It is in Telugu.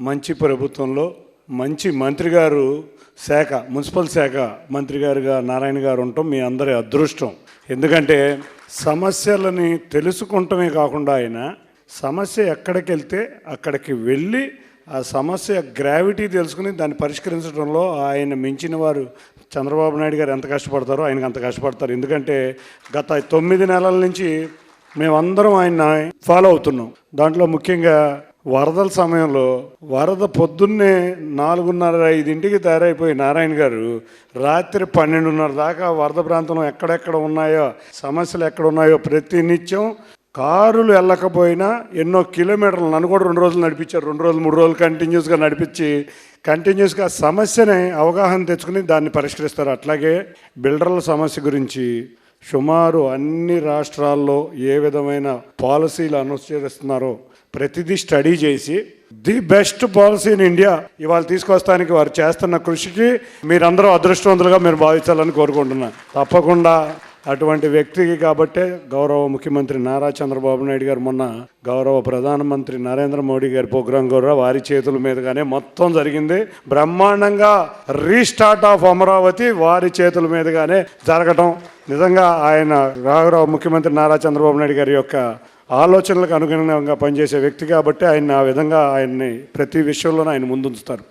మంచి ప్రభుత్వంలో మంచి మంత్రి గారు శాఖ మున్సిపల్ శాఖ మంత్రి గారుగా నారాయణ గారు ఉండటం మీ అందరి అదృష్టం. ఎందుకంటే సమస్యలని తెలుసుకుంటమే కాకుండా ఆయన సమస్య ఎక్కడికి వెళ్తే అక్కడికి వెళ్ళి ఆ సమస్య గ్రావిటీ తెలుసుకుని దాన్ని పరిష్కరించడంలో ఆయన మించిన వారు చంద్రబాబు నాయుడు గారు ఎంత కష్టపడతారో ఆయనకు అంత కష్టపడతారు. ఎందుకంటే గత తొమ్మిది నెలల నుంచి మేమందరం ఆయన ఫాలో అవుతున్నాం. దాంట్లో ముఖ్యంగా వరదల సమయంలో వరద పొద్దున్నే నాలుగున్నర ఐదింటికి తయారైపోయి నారాయణ గారు రాత్రి పన్నెండున్నర దాకా వరద ప్రాంతంలో ఎక్కడెక్కడ ఉన్నాయో సమస్యలు ఎక్కడ ఉన్నాయో ప్రతి నిత్యం కారులు వెళ్ళకపోయినా ఎన్నో కిలోమీటర్లు నన్ను కూడా రెండు రోజులు నడిపించారు. రెండు రోజులు మూడు రోజులు కంటిన్యూస్గా నడిపించి కంటిన్యూస్గా సమస్యని అవగాహన తెచ్చుకుని దాన్ని పరిష్కరిస్తారు. అట్లాగే బిల్డర్ల సమస్య గురించి సుమారు అన్ని రాష్ట్రాల్లో ఏ విధమైన పాలసీలు అనుసరిస్తున్నారో ప్రతిదీ స్టడీ చేసి the best policy in India ఇవాళ తీసుకొస్తానికి వారు చేస్తున్న కృషికి మీరందరూ అదృష్టవంతులుగా మీరు భావించాలని కోరుకుంటున్నాను. తప్పకుండా అటువంటి వ్యక్తికి కాబట్టే గౌరవ ముఖ్యమంత్రి నారా చంద్రబాబు నాయుడు గారు మొన్న గౌరవ ప్రధానమంత్రి నరేంద్ర మోడీ గారి ప్రోగ్రాం కూడా వారి చేతుల మీదుగానే మొత్తం జరిగింది. బ్రహ్మాండంగా రీస్టార్ట్ ఆఫ్ అమరావతి వారి చేతుల మీదుగానే జరగటం. నిజంగా ఆయన రాఘరావు ముఖ్యమంత్రి నారా చంద్రబాబు నాయుడు గారి యొక్క ఆలోచనలకు అనుగుణంగా పనిచేసే వ్యక్తి కాబట్టి ఆయన ఆ విధంగా ఆయన్ని ప్రతి విషయంలోనూ ఆయన ముందుంచుతారు.